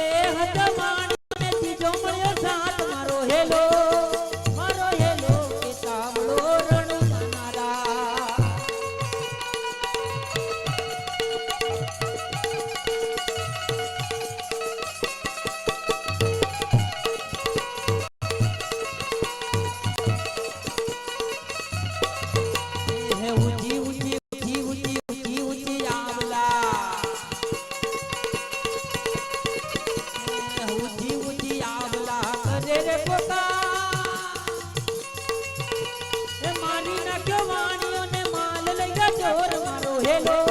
દેહ ಏನೋ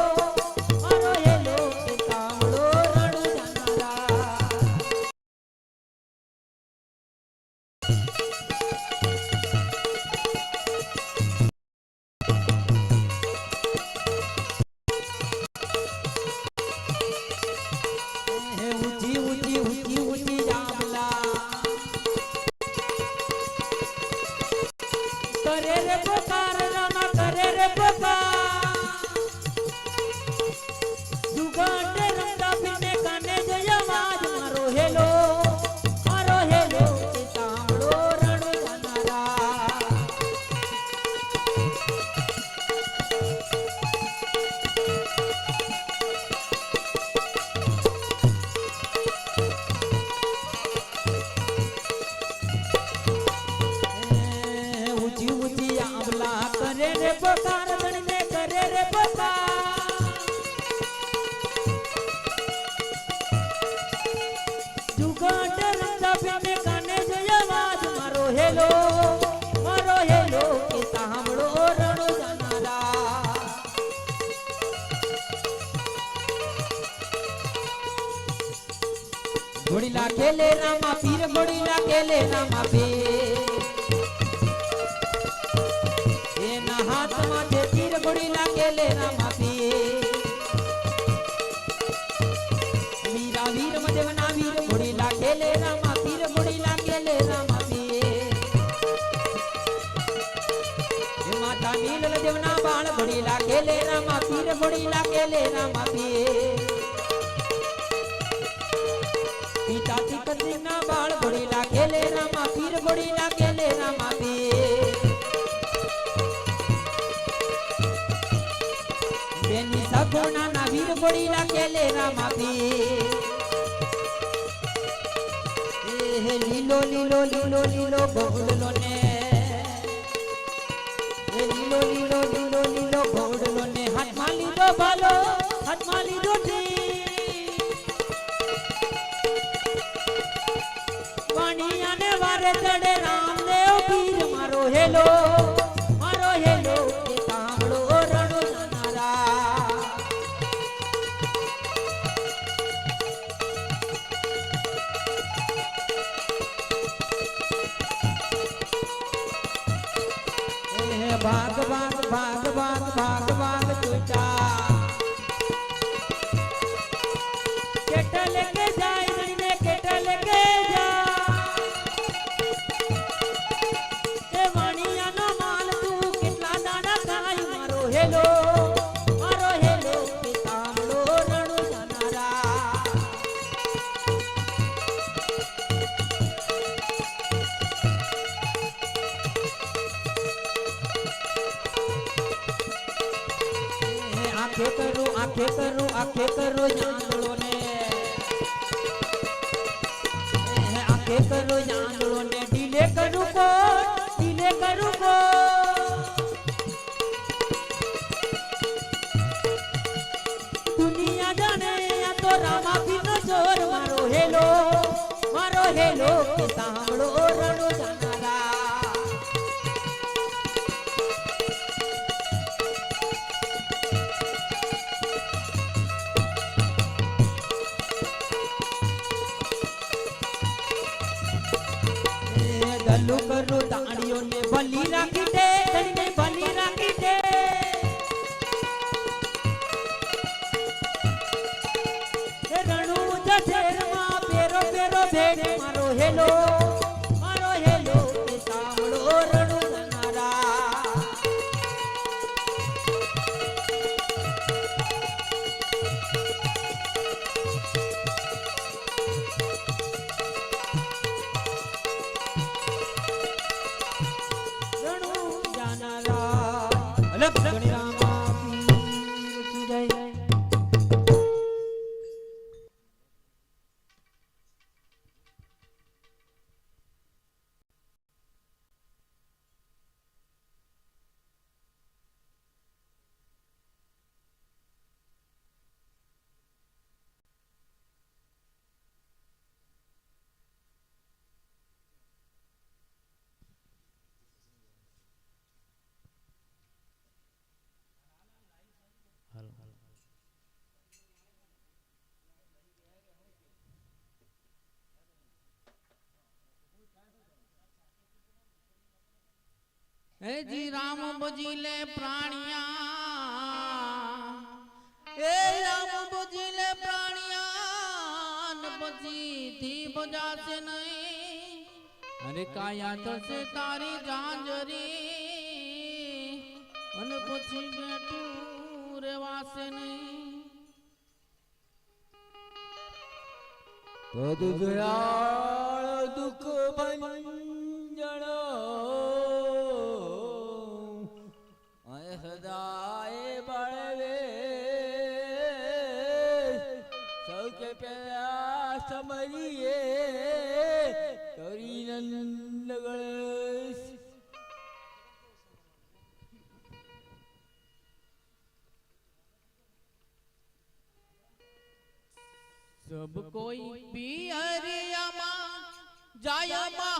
હેલો, મારો હેલો, એ સાંભળો રણો જાનારા ઘોડીલા કેલે રામા પીર ઘોડીલા પીર. એના હાથમાં છે તીર ઘોડીલા કેલે રામા પીર. રામા પીર ઘોડીલા કેલે રામા પીર પિતા ના બાળ ઘોડીલા કેલે રામા પીર ઘોડીલા કેલે રામા પીર બેની સગુણાના વીર ઘોડીલા કેલે રામા પીર લીલો લીલો લીલો લીલો ઘોડલો ને લીલો લીલો ભાલો આંખે કરું આંખે કરું જાંગળો ને. આખે કરો જાંગળો ને ડીલે કરું કોટ. ભલી રાખી દે ભલી રાખી દે. પેરો પેરો ભેડ મારો હેલો હે જી રામ બજી લે પ્રાણિયા. એ રામ બજી લે પ્રાણિયા. ન બજી થી બજાશે નહીં. અરે કાયા થશે તારી જાંજરી અને પછી બેઠું રેવાશે નહીં. તદ દુઃખ ભંજન સબ કોઈ પિયરિયામાં જાય મહા